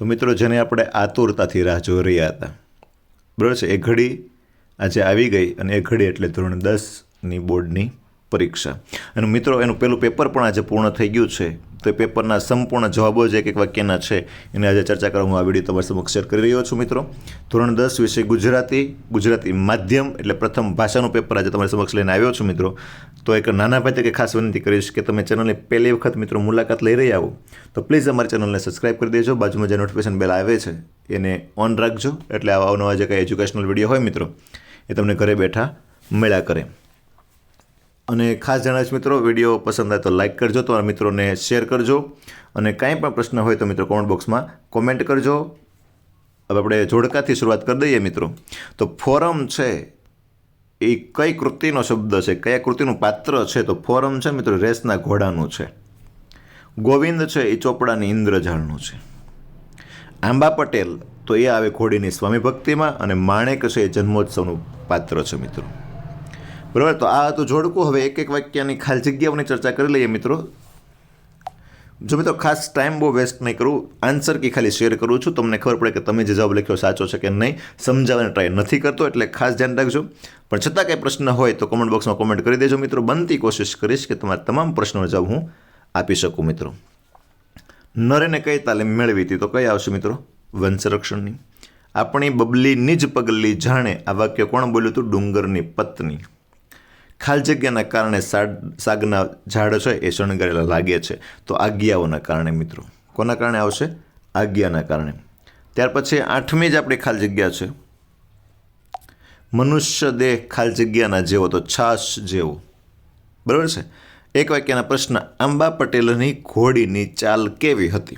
તો મિત્રો, જેને આપણે આતુરતાથી રાહ જોઈ રહ્યા હતા, બરાબર છે? એ ઘડી આજે આવી ગઈ અને એ ઘડી એટલે ધોરણ દસની બોર્ડની પરીક્ષા. અને મિત્રો, એનું પેલું પેપર પણ આજે પૂર્ણ થઈ ગયું છે. તો એ પેપરના સંપૂર્ણ જવાબો જે એક એક વાક્યના છે. એને આજે ચર્ચા કરવા હું આ વીડિયો તમારી સમક્ષ શેર કરી રહ્યો છું, મિત્રો. ધોરણ દસ વિશે ગુજરાતી ગુજરાતી માધ્યમ એટલે પ્રથમ ભાષાનું પેપર આજે તમારી સમક્ષ લઈને આવ્યો છું, મિત્રો. તો એક નાના ભાઈ તરીકે ખાસ વિનંતી કરીશ કે તમે ચેનલની પહેલી વખત, મિત્રો, મુલાકાત લઈ રહ્યા આવો તો પ્લીઝ અમારી ચેનલને સબસ્ક્રાઈબ કરી દેજો. બાજુમાં જે નોટિફિકેશન બેલ આવે છે, એને ઓન રાખજો. એટલે આવા અવનવા જે કાંઈ એજ્યુકેશનલ વીડિયો હોય, મિત્રો, એ તમને ઘરે બેઠા મળ્યા કરે. અને ખાસ જણાવીશ મિત્રો, વીડિયો પસંદ આવે તો લાઇક કરજો, તમારા મિત્રોને શેર કરજો. અને કાંઈ પણ પ્રશ્ન હોય તો મિત્રો કોમેન્ટ બોક્સમાં કોમેન્ટ કરજો. હવે આપણે જોડકાથી શરૂઆત કરી દઈએ મિત્રો. તો ફોરમ છે, એ કઈ કૃતિનો શબ્દ છે, કયા કૃતિનું પાત્ર છે, તો ફોરમ છે મિત્રો રેસના ઘોડાનું છે. ગોવિંદ છે એ ચોપડાની ઇન્દ્રજાળનું છે. આંબા પટેલ તો એ આવે ઘોડીની સ્વામી ભક્તિમાં અને માણેક છે એ જન્મોત્સવનું પાત્ર છે મિત્રો. બરાબર? તો આ હતું જોડકું. હવે એક એક વાક્યની ખાલી જગ્યાઓની ચર્ચા કરી લઈએ મિત્રો. જો મિત્રો, ખાસ ટાઈમ બહુ વેસ્ટ નહીં કરું. આન્સર કી ખાલી શેર કરું છું. તમને ખબર પડે કે તમે જે જવાબ લખ્યો સાચો છે કે નહીં, સમજાવવાની ટ્રાય નથી કરતો, એટલે ખાસ ધ્યાન રાખજો. પણ છતાં કંઈ પ્રશ્ન હોય તો કોમેન્ટ બોક્સમાં કોમેન્ટ કરી દેજો મિત્રો. બનતી કોશિશ કરીશ કે તમારા તમામ પ્રશ્નોનો જવાબ હું આપી શકું મિત્રો. નરેને કઈ તાલીમ મેળવી હતી તો કઈ આવશે મિત્રો? વંશરક્ષણની. આપણી બબલીની જ પગલી જાણે આ વાક્ય કોણ બોલ્યું હતું? ડુંગરની પત્ની. ખાલ જગ્યાના કારણે સાગ સાગના ઝાડ છે, એ શણગારેલા લાગે છે. તો આજ્ઞાઓના કારણે મિત્રો. કોના કારણે આવશે? આજ્ઞાના કારણે. ત્યાર પછી આઠમી જ આપણી ખાલ જગ્યા છે. મનુષ્ય દેહ ખાલ જગ્યાના જેવો તો છાશ જેવો. બરાબર છે? એક વાક્યના પ્રશ્ન, આંબા પટેલની ઘોડીની ચાલ કેવી હતી?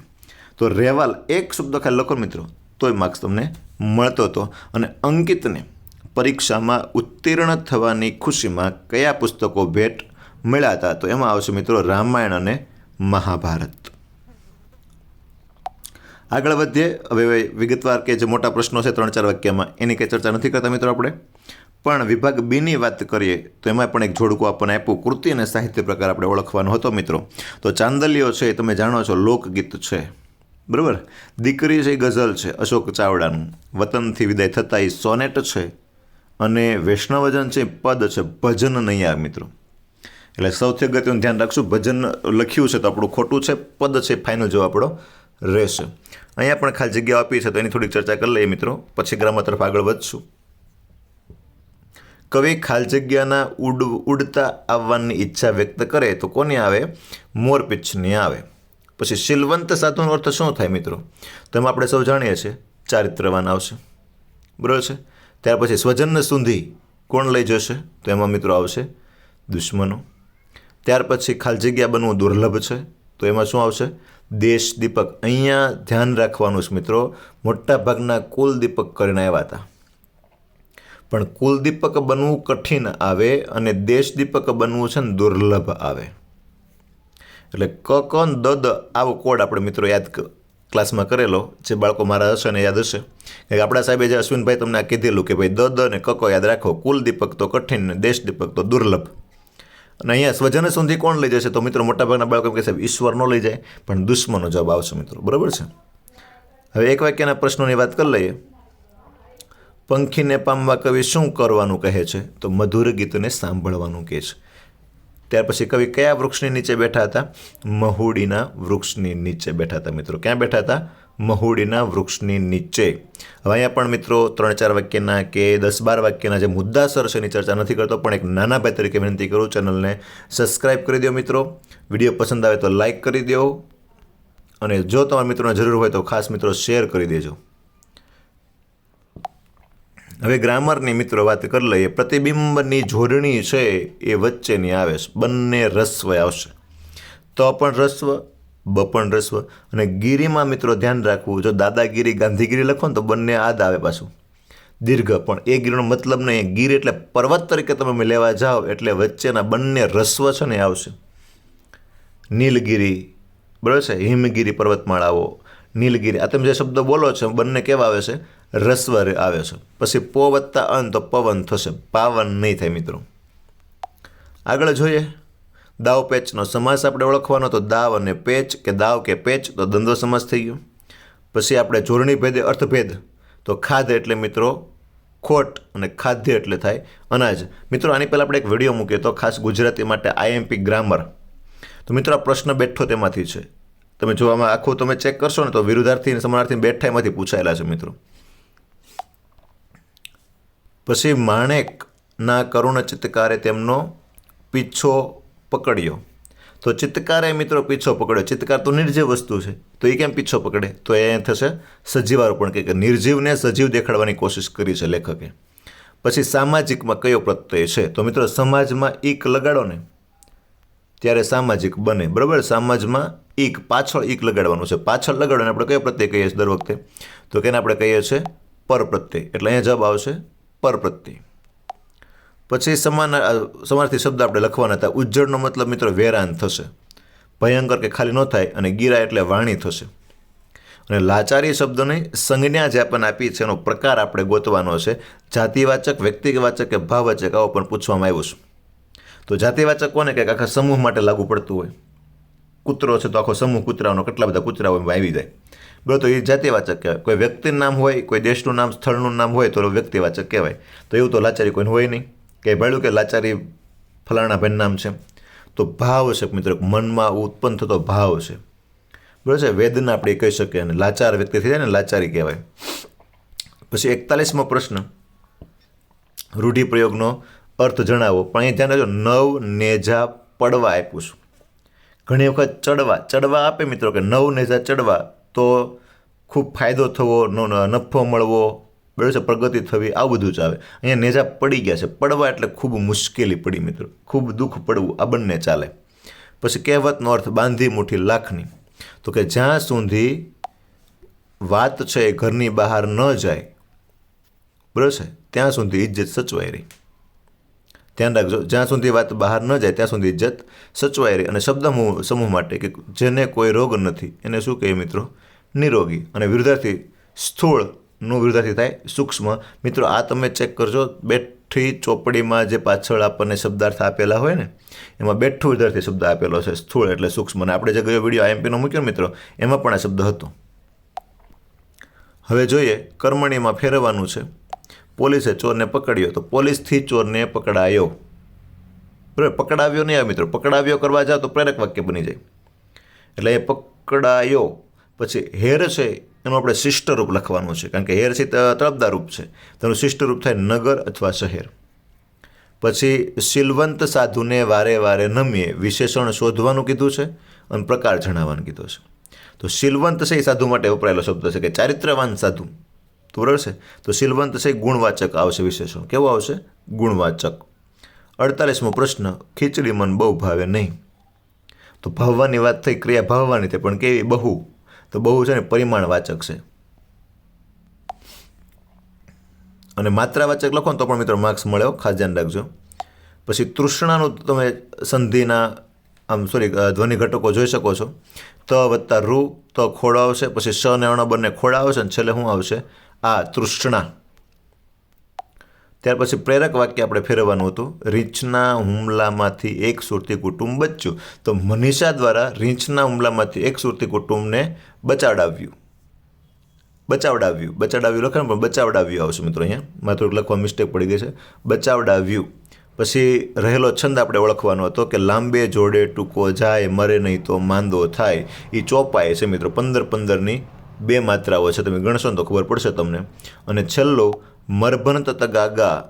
તો રહેવાલ એક શબ્દ ખાલી લખો મિત્રો, તોય માર્ક્સ તમને મળતો હતો. અને અંકિતને પરીક્ષામાં ઉત્તીર્ણ થવાની ખુશીમાં કયા પુસ્તકો ભેટ મળ્યા તો એમાં આવશે મિત્રો રામાયણ અને મહાભારત. આગળ વધીએ. હવે વિગતવાર કે જે મોટા પ્રશ્નો છે ત્રણ ચાર વાક્યમાં, એની કંઈ ચર્ચા નથી કરતા મિત્રો આપણે. પણ વિભાગ બીની વાત કરીએ, તો એમાં પણ એક જોડકું આપણને આપ્યું. કૃતિ અને સાહિત્ય પ્રકાર આપણે ઓળખવાનો હતો મિત્રો. તો ચાંદલીઓ છે, એ તમે જાણો છો, લોકગીત છે. બરાબર? દીકરી છે ગઝલ છે. અશોક ચાવડાનું. વતનથી વિદાય થતાં એ સોનેટ છે. અને વૈષ્ણવજન છે પદ છે, ભજન નહીં આવે મિત્રો. એટલે સૌથી અગત્યનું ધ્યાન રાખશું, ભજન લખ્યું છે તો આપણું ખોટું છે, પદ છે ફાઇનલ જવાબ આપણો રહેશે. અહીંયા પણ ખાલી જગ્યા આપી છે તો એની થોડીક ચર્ચા કરી લઈએ મિત્રો, પછી ગ્રામર તરફ આગળ વધશું. કવિ ખાલ જગ્યાના ઉડ, ઉડતા આવવાની ઈચ્છા વ્યક્ત કરે તો કોને આવે? મોરપીંછની આવે. પછી શીલવંત સાધુનો અર્થ શું થાય મિત્રો? તેમાં આપણે સૌ જાણીએ છીએ ચારિત્રવાન આવશે. બરાબર છે? ત્યાર પછી સ્વજન સુંધી કોણ લઈ જશે? તો એમાં મિત્રો આવશે દુશ્મનો. ત્યાર પછી ખાલી જગ્યા બનવું દુર્લભ છે. તો એમાં શું આવશે? દેશ દીપક. અહીંયા ધ્યાન રાખવાનું છે મિત્રો. મોટા ભાગના કુલ દીપક કરીને આવ્યા હતા. પણ કુલ દીપક બનવું કઠિન આવે અને દેશ દીપક બનવું છે ને દુર્લભ આવે. એટલે ક ક, દ દ આવો કોડ આપણે મિત્રો યાદ ક્લાસમાં કરેલો, જે બાળકો મારા હશે ને યાદ હશે. કે આપણા સાહેબે જે અશ્વિનભાઈ તમને આ કીધેલું કે ભાઈ દ દ ને કકો યાદ રાખો, કુલ દીપક તો કઠિન ને દેશ દીપક તો દુર્લભ. અને અહીંયા સ્વજન સુધી કોણ લઈ જશે? તો મિત્રો મોટાભાગના બાળકો એમ કહેશે ઈશ્વર ન લઈ જાય, પણ દુશ્મનો જવાબ આવશે મિત્રો. બરાબર છે? હવે એક વાક્યના પ્રશ્નોની વાત કરી લઈએ. પંખીને પામવા કવિ શું કરવાનું કહે છે? તો મધુર ગીતને સાંભળવાનું કહે છે. ત્યાર પછી કવિ કયા વૃક્ષની નીચે બેઠા હતા? મહુડીના વૃક્ષની નીચે બેઠા હતા મિત્રો. ક્યાં બેઠા હતા? મહુડીના વૃક્ષની નીચે. હવે અહીંયા પણ મિત્રો ત્રણ ચાર વાક્યના કે દસ બાર વાક્યના જે મુદ્દાસર છે એની ચર્ચા નથી કરતો, પણ એક નાના ભાઈ તરીકે વિનંતી કરું, ચેનલને સબસ્ક્રાઈબ કરી દો મિત્રો. વીડિયો પસંદ આવે તો લાઇક કરી દો અને જો તમારા મિત્રોને જરૂર હોય તો ખાસ મિત્રો શેર કરી દેજો. હવે ગ્રામરની મિત્રો વાત કરી લઈએ. પ્રતિબિંબની જોડણી છે એ વચ્ચેની આવે છે બંને રસ્વ આવશે. તો પણ રસ્વ, બ પણ રસ્વ. અને ગીરીમાં મિત્રો ધ્યાન રાખવું. જો દાદાગીરી, ગાંધીગીરી લખો ને તો બંને આદ આવે પાછું. દીર્ઘ પણ. એ ગીરનો મતલબ નહીં. ગીર એટલે પર્વત તરીકે તમે લેવા જાઓ એટલે વચ્ચેના બંને રસ્વ છે ને આવશે. નીલગીરી. બરાબર છે? હિમગીરી પર્વતમાળાઓ. નીલગીરી. આ તમે જે શબ્દ બોલો છો બંને કેવા આવે છે? રસ્વ આવે છે. પછી પો વત્તા અન તો પવન થશે. પાવન નહીં થાય મિત્રો. આગળ જોઈએ. દાવ પેચનો સમાસ આપણે ઓળખવાનો તો દાવ અને પેચ, કે દાવ કે પેચ, તો દ્વંદ્વ સમાસ થઈ ગયો. પછી આપણે જોડણી ભેદે અર્થભેદ. તો ખાધ એટલે મિત્રો ખોટ અને ખાદ્ય એટલે થાય અનાજ. મિત્રો, આની પહેલાં આપણે એક વીડિયો મૂકીએ તો ખાસ ગુજરાતી માટે આઈએમપી ગ્રામર. તો મિત્રો, આ પ્રશ્ન બેઠો તેમાંથી છે. તમે જો આમાં આખું તમે ચેક કરશો ને તો વિરુદ્ધાર્થી અને સમાનાર્થી બેઠાઈમાંથી પૂછાયેલા છે મિત્રો. પછી માણેકના કરુણ ચિત્તકારે તેમનો પીછો પકડ્યો. તો ચિત્તકારે મિત્રો પીછો પકડ્યો. ચિત્તકાર તો નિર્જીવ વસ્તુ છે. તો એ કેમ પીછો પકડે? તો એ થશે સજીવારોપણ કે નિર્જીવને સજીવ દેખાડવાની કોશિશ કરી છે લેખકે. પછી સામાજિકમાં કયો પ્રત્યય છે? તો મિત્રો સમાજમાં ઈક લગાડો ને. ત્યારે સામાજિક બને. બરાબર? સમાજમાં ઈક પાછળ ઈક લગાડવાનું છે. પાછળ લગાડવાનું આપણે કયો પ્રત્યય કહીએ છીએ દર વખતે? તો કેને આપણે કહીએ છીએ પર પ્રત્યય. એટલે અહીંયા જવાબ આવશે પર પ્રત્યય. પછી સમાન સમાનાર્થી શબ્દ આપણે લખવાના હતા. ઉજ્જળનો મતલબ મિત્રો વેરાન થશે. ભયંકર કે ખાલી ન થાય અને ગીરા એટલે વાણી થશે. અને લાચારી શબ્દને સંજ્ઞા જે આપણને આપી છે. એનો પ્રકાર આપણે ગોતવાનો છે. જાતિવાચક, વ્યક્તિવાચક કે ભાવવાચક આવો પણ પૂછવામાં આવ્યું છે. તો જાતિવાચક કોને કે આખા સમૂહ માટે લાગુ પડતું હોય. કૂતરો છે તો આખો સમૂહ કૂતરાઓનો કેટલા બધા કૂતરાઓ એમાં આવી જાય. બરાબર તો એ જાતિવાચક કહેવાય. કોઈ વ્યક્તિનું નામ હોય, કોઈ દેશનું નામ, સ્થળનું નામ હોય તો વ્યક્તિવાચક કહેવાય. તો એવું તો લાચારી કોઈને હોય નહીં. કે ભાડ્યું કે લાચારી ફલાણા ભાઈ નામ છે? તો ભાવ છે મિત્રો, મનમાં ઉત્પન્ન થતો ભાવ છે. બરાબર છે વેદના આપણે કહી શકીએ અને લાચાર વ્યક્તિ થઈ જાય ને લાચારી કહેવાય. પછી એકતાલીસમો પ્રશ્ન. રૂઢિપ્રયોગનો અર્થ જણાવો. પણ એ ધ્યાન રાખજો, નવ નેજા પડવા આપ્યું છું. ઘણી વખત ચડવા ચડવા આપે મિત્રો કે નવ નેજા ચડવા, તો ખૂબ ફાયદો થવો નફો મળવો, બરાબર છે, પ્રગતિ થવી, આ બધું જ આવે. અહીંયા નેજા પડી ગયા છે. પડવા એટલે ખૂબ મુશ્કેલી પડી મિત્રો. ખૂબ દુઃખ પડવું, આ બંને ચાલે. પછી કહેવતનો અર્થ બાંધી મુઠ્ઠી લાખની. તો કે જ્યાં સુધી વાત છે ઘરની બહાર ન જાય, બરાબર છે, ત્યાં સુધી ઇજ્જત સચવાઈ રહી. ધ્યાન રાખજો. જ્યાં સુધી વાત બહાર ન જાય, ત્યાં સુધી ઇજ્જત સચવાઈ રહી. અને શબ્દ સમૂહ માટે કે જેને કોઈ રોગ નથી, એને શું કહીએ મિત્રો? નિરોગી. અને વિરુદ્ધાર્થી સ્થૂળનું વિરુદ્ધાર્થી થાય, સૂક્ષ્મ. મિત્રો, આ તમે ચેક કરજો. બેઠી ચોપડીમાં જે પાછળ આપણને શબ્દાર્થ આપેલા હોય ને, એમાં બેઠું વિરુદ્ધાર્થી શબ્દ આપેલો છે. સ્થૂળ એટલે સૂક્ષ્મ. અને આપણે જે ગયો વીડિયો આઈએમપીનો મૂક્યો મિત્રો, એમાં પણ આ શબ્દ હતો. હવે જોઈએ, કર્મણીમાં ફેરવવાનું છે. પોલીસે ચોરને પકડ્યો તો પોલીસથી ચોરને પકડાયો. બરાબર, પકડાવ્યો નહીં આવે મિત્રો, પકડાવ્યો કરવા જાઓ તો પ્રેરક વાક્ય બની જાય. એટલે એ પકડાયો, પછી હેર છે, એનું આપણે શિષ્ટ રૂપ લખવાનું છે, કારણ કે હેર છે તળપદારૂપ છે. તેનું શિષ્ટ રૂપ થાય નગર અથવા શહેર. પછી શીલવંત સાધુને વારે વારે નમીએ વિશેષણ શોધવાનું કીધું છે અને પ્રકાર જણાવવાનું કીધું છે. તો શીલવંત છે એ સાધુ માટે વપરાયેલો શબ્દ છે કે ચારિત્રવાન સાધુ. બરાબર છે તો શીલવંત છે, ગુણવાચક. આવશે વિશેષણ. કેવું આવશે? ગુણવાચક. અડતાલીસમો પ્રશ્ન. ખીચડી મન બહુ ભાવે નહીં. તો ભાવવાની વાત થઈ, ક્રિયા ભાવવાની થઈ, પણ કેવી? બહુ. તો બહુ છે ને, પરિમાણવાચક છે. અને માત્રાવાચક લખો ને તો પણ મિત્રો માર્ક્સ મળ્યો ખાસ ધ્યાન રાખજો. પછી તૃષ્ણાનું તમે સંધિના, આમ સોરી ધ્વનિ ઘટકો જોઈ શકો છો. ત વત્તા રૂ તો ખોડા આવશે. પછી સ ને અણ બંને ખોડા આવશે ને છેલ્લે શું આવશે? આ તૃષ્ણા. ત્યાર પછી પ્રેરક વાક્ય આપણે ફેરવવાનું હતું, રીંછના હુમલામાંથી એક સુરતી કુટુંબ બચ્યું. તો મનીષા દ્વારા રીંછના હુમલામાંથી એક સુરતી કુટુંબને બચાવડાવ્યું. બચાવડાવ્યું. બચાવડાવ્યું લખે પણ બચાવડાવ્યું આવશે મિત્રો અહીંયા. થોડુંક લખવા મિસ્ટેક પડી ગઈ છે. બચાવડાવ્યું. પછી રહેલો છંદ આપણે ઓળખવાનો હતો કે લાંબે જોડે ટૂંકો જાય, મરે નહીં તો માંદો થાય. એ ચોપાય છે મિત્રો, પંદર પંદરની બે માત્રાઓ છે. તમે ગણશો ને તો ખબર પડશે તમને. અને છેલ્લો મરભન તથા ગાગા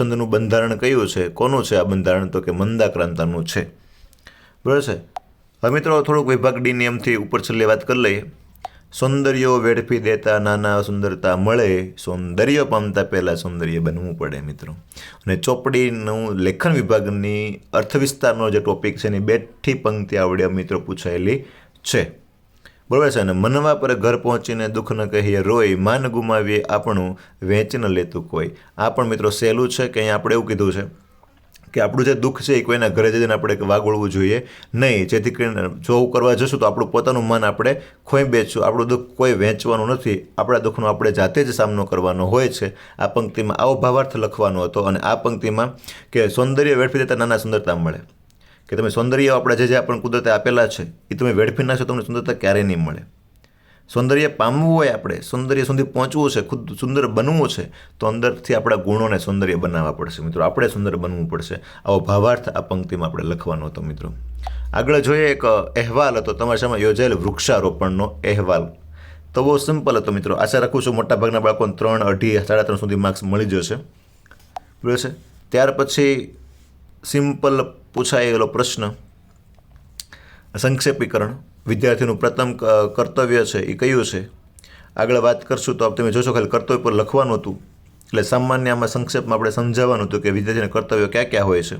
છંદનું બંધારણ કયું છે? કોનું છે આ બંધારણ? તો કે મંદાક્રાંતાનું છે. બરાબર છે? હવે મિત્રો, થોડુંક વિભાગ ડી નિયમથી ઉપર છેલ્લે વાત કરી લઈએ. સૌંદર્યો વેડફી દેતા નાના સુંદરતા મળે, સૌંદર્ય પામતા પહેલાં સૌંદર્ય બનવું પડે મિત્રો. અને ચોપડીનું લેખન વિભાગની અર્થવિસ્તારનો જે ટોપિક છે, એની બેઠી પંક્તિ આવડે મિત્રો પૂછાયેલી છે. બરાબર છે? અને મનવા પર ઘર પહોંચીને દુઃખ ન કહીએ રોય માન ગુમાવીએ આપણું વેચ લેતું કોઈ. આ પણ મિત્રો સહેલું છે કે અહીંયા આપણે એવું કીધું છે કે આપણું જે દુઃખ છે એ કોઈના ઘરે જઈને આપણે વાગોળવું જોઈએ નહીં. જેથી કરીને જો કરવા જશું તો આપણું પોતાનું મન આપણે ખોઈ બેચશું. આપણું દુઃખ કોઈ વહેંચવાનું નથી. આપણા દુઃખનો આપણે જાતે જ સામનો કરવાનો હોય છે. આ પંક્તિમાં આવો ભાવાર્થ લખવાનો હતો અને આ પંક્તિમાં કે સૌંદર્ય વેડફી દેતા નાના સુંદરતા મળે. કે તમે સૌંદર્ય આપણા જે જે આપણને કુદરતે આપેલા છે, એ તમે વેડફી નાખશો, તમને સુંદરતા ક્યારેય નહીં મળે. સૌંદર્ય પામવું હોય આપણે, સૌંદર્ય સુધી પહોંચવું છે, ખુદ સુંદર બનવું છે, તો અંદરથી આપણા ગુણોને સૌંદર્ય બનાવવા પડશે મિત્રો. આપણે સુંદર બનવું પડશે. આવો ભાવાર્થ આ પંક્તિમાં આપણે લખવાનો હતો મિત્રો. આગળ જોઈએ એક અહેવાલ હતો. તમારી સામે યોજાયેલ વૃક્ષારોપણનો અહેવાલ. તો બહુ સિમ્પલ હતો મિત્રો. આશા રાખું છું મોટાભાગના બાળકોને ત્રણ અઢી, સાડા ત્રણ સુધી માર્ક્સ મળી જશે. બરાબર છે? ત્યાર પછી સિમ્પલ પૂછાયેલો પ્રશ્ન. સંક્ષેપીકરણ. વિદ્યાર્થીનું પ્રથમ કર્તવ્ય છે એ કયું છે? આગળ વાત કરશું તો તમે જોશો ખાલી કર્તવ્ય પર લખવાનું હતું. એટલે સામાન્ય આમાં સંક્ષેપમાં આપણે સમજાવવાનું હતું કે વિદ્યાર્થીના કર્તવ્યો ક્યાં ક્યાં હોય છે.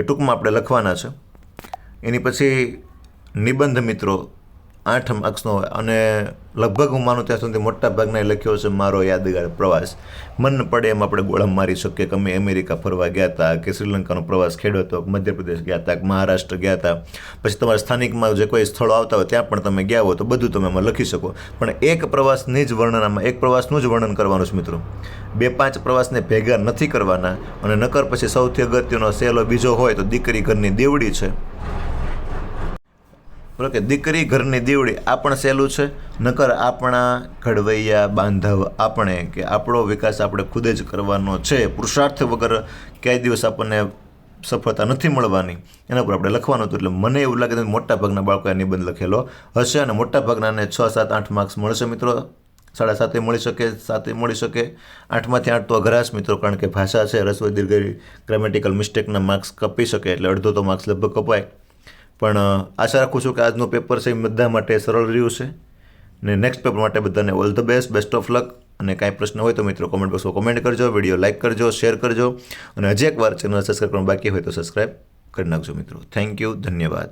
એ ટૂંકમાં આપણે લખવાના છે. એની પછી નિબંધ મિત્રો આઠ અક્ષનો અને લગભગ હું માનું ત્યાં સુધી મોટા ભાગનાએ લખ્યો છે, મારો યાદગાર પ્રવાસ. મન પડે એમ આપણે ગોળા મારી શકીએ કે અમે અમેરિકા ફરવા ગયા હતા કે શ્રીલંકાનો પ્રવાસ ખેડ્યો હતો મધ્યપ્રદેશ ગયા હતા મહારાષ્ટ્ર ગયા હતા પછી તમારા સ્થાનિકમાં જે કોઈ સ્થળો આવતા હોય ત્યાં પણ તમે ગયા હો તો બધું તમે એમાં લખી શકો. પણ એક પ્રવાસની જ વર્ણનામાં, એક પ્રવાસનું જ વર્ણન કરવાનું છે મિત્રો. બે પાંચ પ્રવાસને ભેગા નથી કરવાના અને નકર પછી સૌથી અગત્યનો સહેલો બીજો હોય તો દીકરી ઘરની દેવડી છે. બરાબર કે દીકરી ઘરની દીવડી આ પણ સહેલું છે? નકર આપણા ઘડવૈયા બાંધવ આપણે કે આપણો વિકાસ આપણે ખુદ જ કરવાનો છે. પુરુષાર્થ વગર ક્યાંય દિવસ આપણને સફળતા નથી મળવાની. એના પર આપણે લખવાનું હતું એટલે મને એવું લાગે મોટા ભાગના બાળકોએ નિબંધ લખેલો હશે અને મોટા ભાગનાને છ, સાત, આઠ માર્ક્સ મળશે મિત્રો. સાડા સાતે મળી શકે, સાતે મળી શકે. આઠમાંથી આઠ તો અઘરાશ મિત્રો, કારણ કે ભાષા છે, રસોઈ, દીર્ઘ ગ્રામેટિકલ મિસ્ટેકના માર્ક્સ કપી શકે એટલે અડધો તો માર્ક્સ લગભગ કપાય. પણ આશા રાખું છું કે આજનું પેપર છે એ બધા માટે સરળ રહ્યું છે. ને નેક્સ્ટ પેપર માટે બધાને all the best best of luck અને કાંઈ પ્રશ્ન હોય તો મિત્રો કોમેન્ટ બોક્સમાં કોમેન્ટ કરજો વીડિયો લાઇક કરજો શેર કરજો. અને હજી એક વાર ચેનલ સબસ્ક્રાઈબ કરવાનું બાકી હોય તો સબસ્ક્રાઈબ કરી નાખજો મિત્રો. થેન્ક યુ ધન્યવાદ.